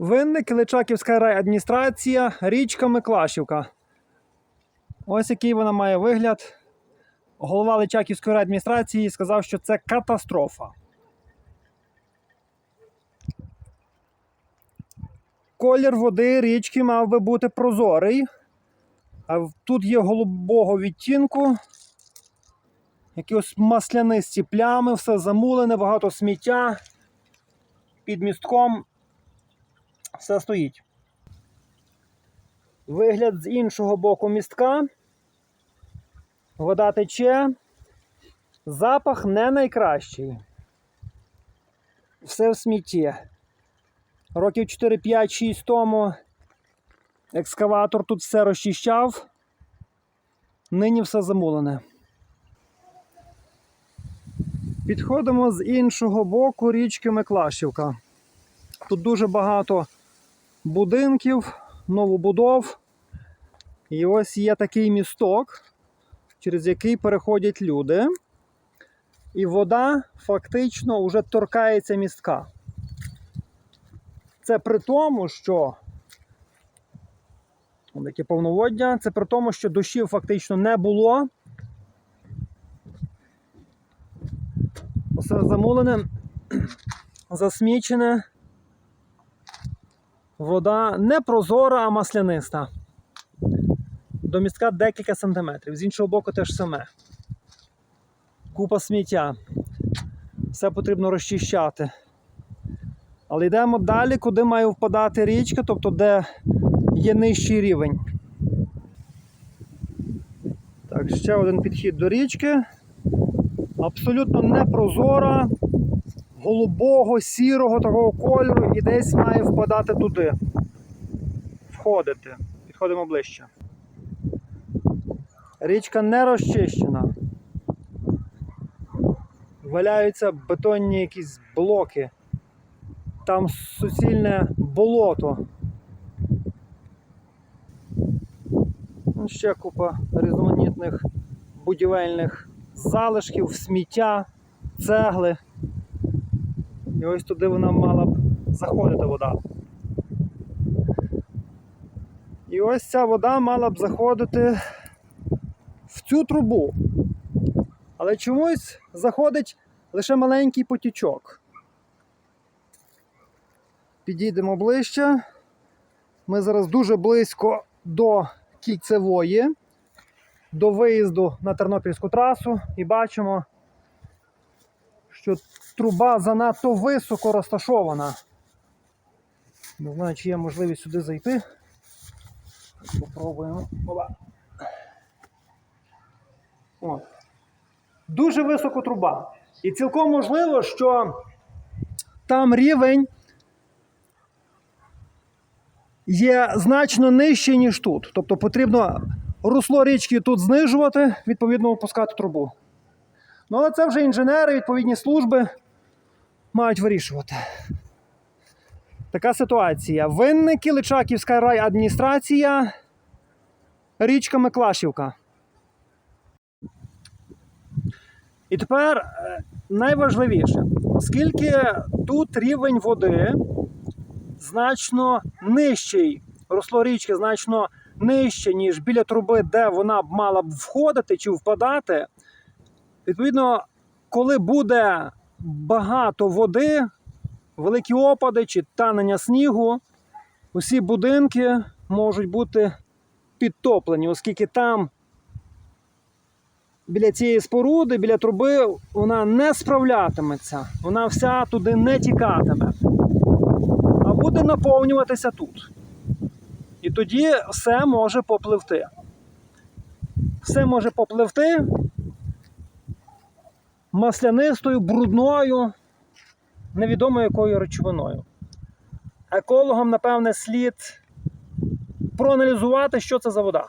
Винник, Личаківська райадміністрація, річка Миклашівка. Ось який вона має вигляд. Голова Личаківської райадміністрації сказав, що це катастрофа. Колір води річки мав би бути прозорий. А тут є голубого відтінку. Якісь маслянисті плями, все замулене, багато сміття. Під містком все стоїть. Вигляд з іншого боку містка. Вода тече. Запах не найкращий. Все в смітті. Років 4, 5, 6 тому екскаватор тут все розчищав. Нині все замулене. Підходимо з іншого боку річки Миклашівка. Тут дуже багато будинків, новобудов. І ось є такий місток, через який переходять люди. І вода фактично вже торкається містка. Це при тому, що таке повноводдя, це при тому, що дощів фактично не було. Все замулене, засмічене. Вода не прозора, а масляниста. До містка декілька сантиметрів. З іншого боку, теж саме. Купа сміття. Все потрібно розчищати. Але йдемо далі, куди має впадати річка, тобто де є нижчий рівень. Так, ще один підхід до річки. Абсолютно непрозора, голубого, сірого такого кольору і десь має впадати туди. Входити. Підходимо ближче. Річка не розчищена. Валяються бетонні якісь блоки. Там суцільне болото. Ну, Ще купа різноманітних будівельних залишків, сміття, цегли. І ось туди вона мала б заходити вода. І ось ця вода мала б заходити в цю трубу. Але чомусь заходить лише маленький потічок. Підійдемо ближче. Ми зараз дуже близько до кільцевої, до виїзду на Тернопільську трасу і бачимо, що труба занадто високо розташована. Не знаю, чи є можливість сюди зайти. Попробуємо. Опа. От. Дуже висока труба. І цілком можливо, що там рівень є значно нижче, ніж тут. Тобто потрібно русло річки тут знижувати, відповідно опускати трубу. Ну, але це вже інженери, відповідні служби мають вирішувати. Така ситуація. Винники, Личаківська райадміністрація, річка Миклашівка. І тепер е, найважливіше, оскільки тут рівень води значно нижчий, русло річки значно нижче, ніж біля труби, де вона б мала б входити чи впадати. Відповідно, коли буде багато води, великі опади чи танення снігу, усі будинки можуть бути підтоплені, оскільки там біля цієї споруди, біля труби, вона не справлятиметься, вона вся туди не тікатиме, а буде наповнюватися тут. І тоді все може попливти. Все може попливти маслянистою, брудною, невідомо якою речовиною. Екологам, напевне, слід проаналізувати, що це за вода.